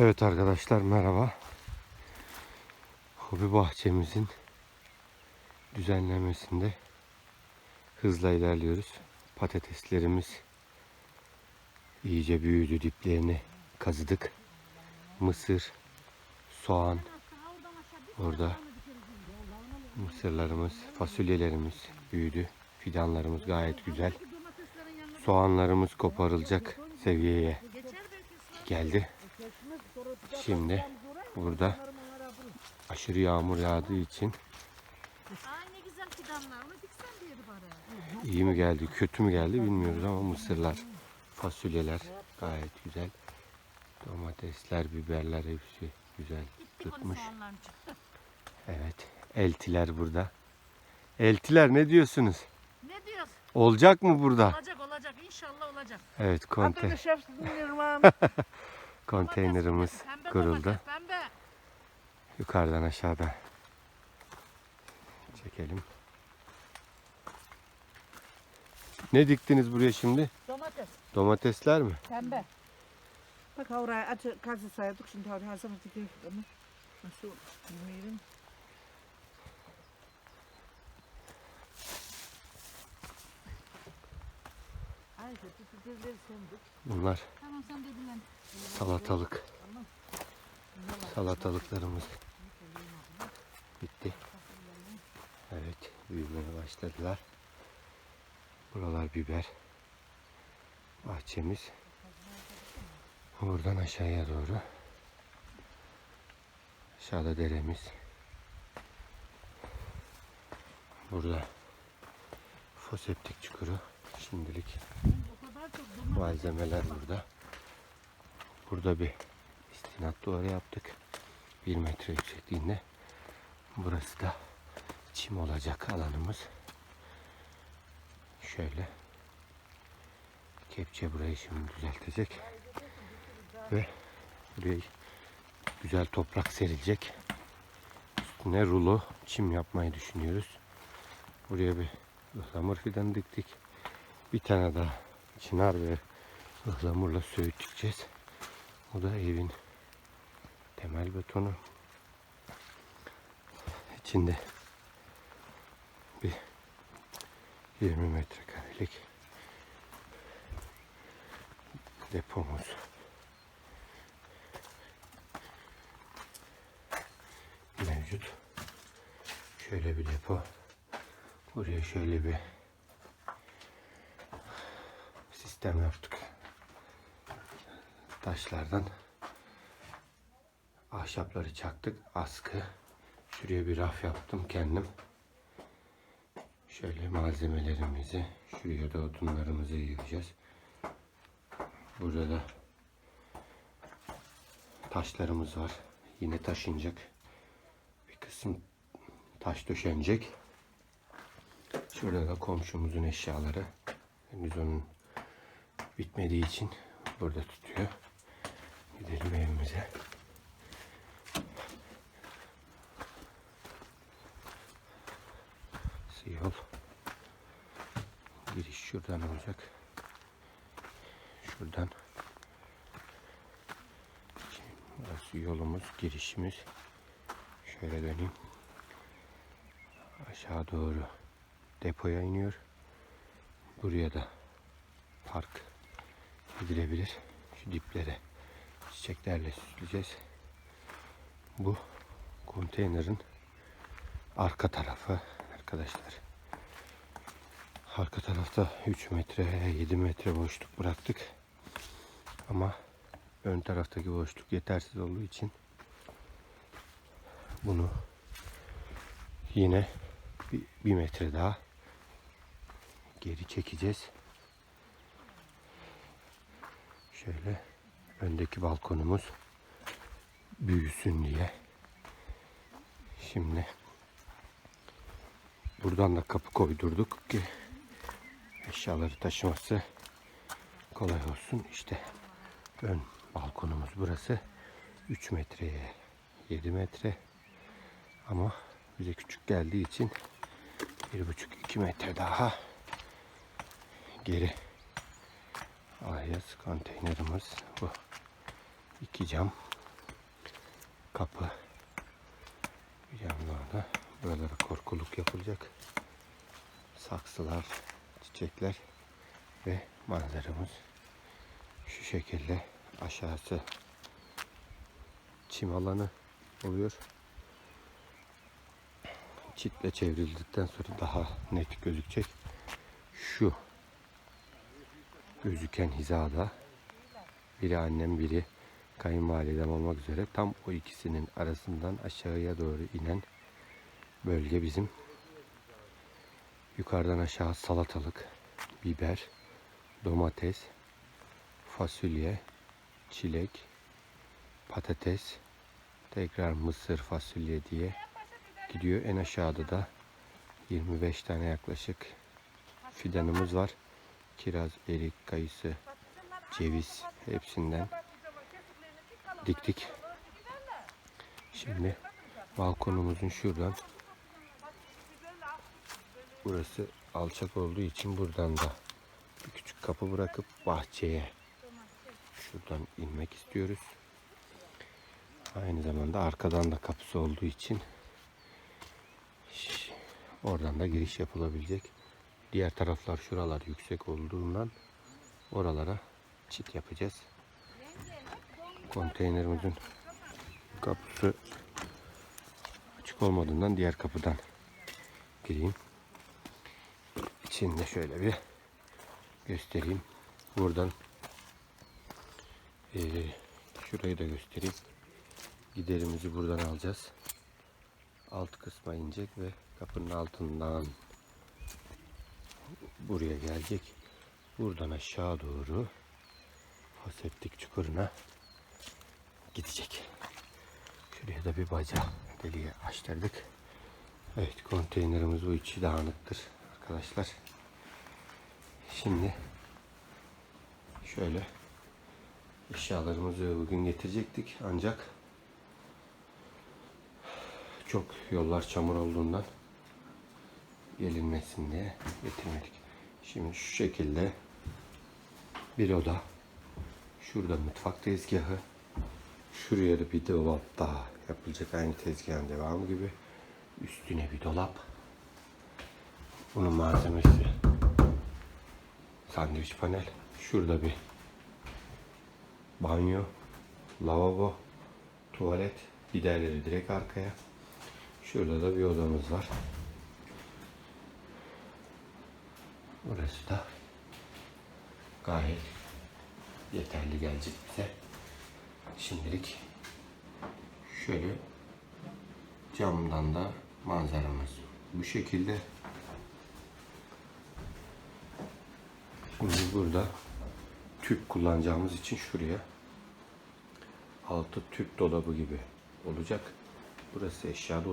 Evet arkadaşlar merhaba. Hobi bahçemizin düzenlemesinde hızla ilerliyoruz. Patateslerimiz iyice büyüdü diplerini kazıdık. Mısır, soğan orada mısırlarımız, fasulyelerimiz büyüdü. Fidanlarımız gayet güzel. Soğanlarımız koparılacak seviyeye geldi. Şimdi burada aşırı yağmur yağdığı için iyi mi geldi, kötü mü geldi bilmiyoruz ama mısırlar, fasulyeler gayet güzel. Domatesler, biberler hepsi güzel tutmuş. Evet. Eltiler burada. Eltiler ne diyorsunuz? Ne diyorsun? Olacak mı burada? Olacak olacak. İnşallah olacak. Evet konte Arkadaşlar. konteynerimiz kuruldu. Yukarıdan aşağıda çekelim. Ne diktiniz buraya şimdi? Domates. Domatesler mi? Pembe. Bak oraya atı kazı saydık şimdi oraya hazır dikiyor ama nasıl bilmiyorum. Bunlar Salatalık. Salatalıklarımız bitti. Evet, büyümeye başladılar. Buralar biber. Bahçemiz. Buradan aşağıya doğru. Aşağıda deremiz. Burada foseptik çukuru. Şimdilik malzemeler burada. Burada bir istinat duvarı yaptık. Bir metre yüksekliğinde. Burası da çim olacak alanımız. Şöyle. Kepçe burayı şimdi düzeltecek. Ve buraya güzel toprak serilecek. Üstüne rulo çim yapmayı düşünüyoruz. Buraya bir ıhlamur fidanı diktik. Bir tane daha çınar ve ıhlamurla söğüt dikeceğiz. Bu da evin temel betonu. İçinde bir 20 metrekarelik depomuz. Mevcut. Şöyle bir depo. Buraya şöyle bir sistem yaptık. Taşlardan ahşapları çaktık. Askı. Şuraya bir raf yaptım kendim. Şöyle malzemelerimizi, şuraya da odunlarımızı yığacağız. Burada da taşlarımız var. Yine taşınacak. Bir kısım taş döşenecek. Şurada da komşumuzun eşyaları. Henüz onun bitmediği için burada tutuyor. Gidelim evimize. Yol. Giriş şuradan olacak. Şuradan. Burası yolumuz, girişimiz. Şöyle döneyim. Aşağı doğru depoya iniyor. Buraya da park edilebilir. Şu diplere çiçeklerle süsleyeceğiz. Bu konteynerin arka tarafı arkadaşlar. Arka tarafta 3 metre 7 metre boşluk bıraktık. Ama ön taraftaki boşluk yetersiz olduğu için bunu yine bir, bir metre daha geri çekeceğiz. Şöyle öndeki balkonumuz büyüsün diye. Şimdi buradan da kapı koydurduk ki eşyaları taşıması kolay olsun. İşte ön balkonumuz burası. 3 metreye 7 metre ama bize küçük geldiği için 1,5-2 metre daha geri alacağız. Konteynerimiz bu. İki cam kapı. Bir yandan da buralara korkuluk yapılacak. Saksılar, çiçekler ve manzaramız şu şekilde aşağısı çim alanı oluyor. Çitle çevrildikten sonra daha net gözükecek. Şu gözüken hizada biri annem biri kayınvalidem olmak üzere tam o ikisinin arasından aşağıya doğru inen bölge bizim. Yukarıdan aşağı salatalık, biber, domates, fasulye, çilek, patates, tekrar mısır, fasulye diye gidiyor. En aşağıda da 25 tane yaklaşık fidanımız var. Kiraz, erik, kayısı, ceviz hepsinden diktik. Şimdi balkonumuzun şuradan burası alçak olduğu için buradan da bir küçük kapı bırakıp bahçeye şuradan inmek istiyoruz. Aynı zamanda arkadan da kapısı olduğu için oradan da giriş yapılabilecek. Diğer taraflar şuralar yüksek olduğundan oralara çit yapacağız. Konteynerimizin kapısı açık olmadığından diğer kapıdan gireyim. İçinde şöyle bir göstereyim. Buradan eee, şurayı da göstereyim. Giderimizi buradan alacağız. Alt kısma inecek ve kapının altından buraya gelecek. Buradan aşağı doğru Haseptik çukuruna gidecek. Şuraya da bir baca deliğe açtırdık. Evet konteynerimiz bu içi dağınıktır arkadaşlar. Şimdi şöyle eşyalarımızı bugün getirecektik ancak çok yollar çamur olduğundan gelinmesin diye getirmedik. Şimdi şu şekilde bir oda. Şurada mutfak tezgahı. Şuraya da bir dolap daha yapılacak aynı tezgahın devamı gibi. Üstüne bir dolap. Bunun malzemesi sandviç panel. Şurada bir banyo, lavabo, tuvalet, giderleri direkt arkaya. Şurada da bir odamız var. Burası da gayet yeterli gelecek bize. Şimdilik şöyle camdan da manzaramız bu şekilde. Şimdi burada tüp kullanacağımız için şuraya altı tüp dolabı gibi olacak. Burası eşya dolabı.